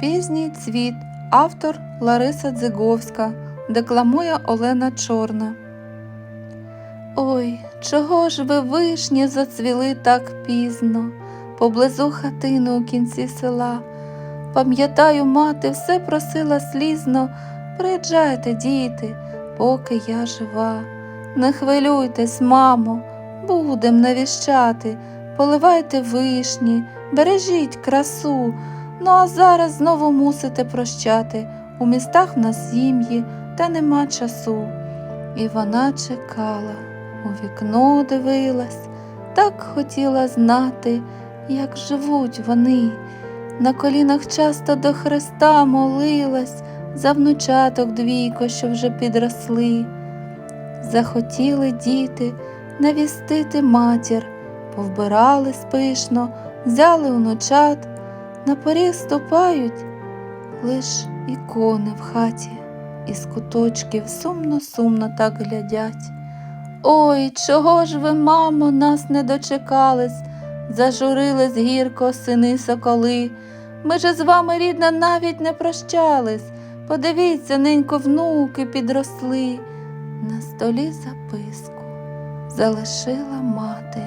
Пізній цвіт. Автор Лариса Дзиговська. Декламує Олена Чорна. Ой, чого ж ви вишні зацвіли так пізно, поблизу хатини у кінці села. Пам'ятаю, мати все просила слізно, приїжджайте, діти, поки я жива. Не хвилюйтесь, мамо, будем навіщати, поливайте вишні, бережіть красу. Ну а зараз знову мусите прощати. У містах в нас сім'ї, та нема часу. І вона чекала, у вікно дивилась, так хотіла знати, як живуть вони. На колінах часто до Христа молилась, за внучаток двійко, що вже підросли. Захотіли діти навістити матір, повбирали спишно, взяли онучат, на поріг ступають лиш ікони в хаті, із куточків сумно-сумно так глядять. Ой, чого ж ви, мамо, нас не дочекались, зажурились гірко сини соколи. Ми же з вами, рідна, навіть не прощались. Подивіться, ненько внуки підросли. На столі записку залишила мати,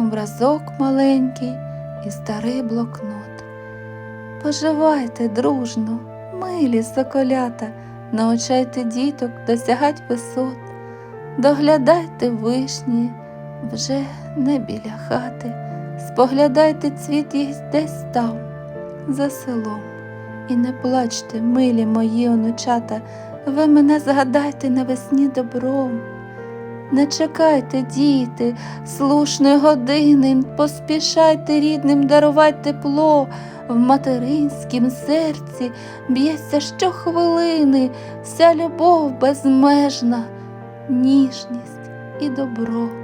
образок маленький і старий блокнот. Поживайте дружно, милі соколята, научайте діток досягать висот, доглядайте вишні вже не біля хати, споглядайте цвіт їх десь там, за селом. І не плачте, милі мої онучата, ви мене згадайте навесні добром. Не чекайте, діти, слушної години, поспішайте рідним дарувати тепло, в материнськім серці б'ється щохвилини вся любов безмежна, ніжність і добро.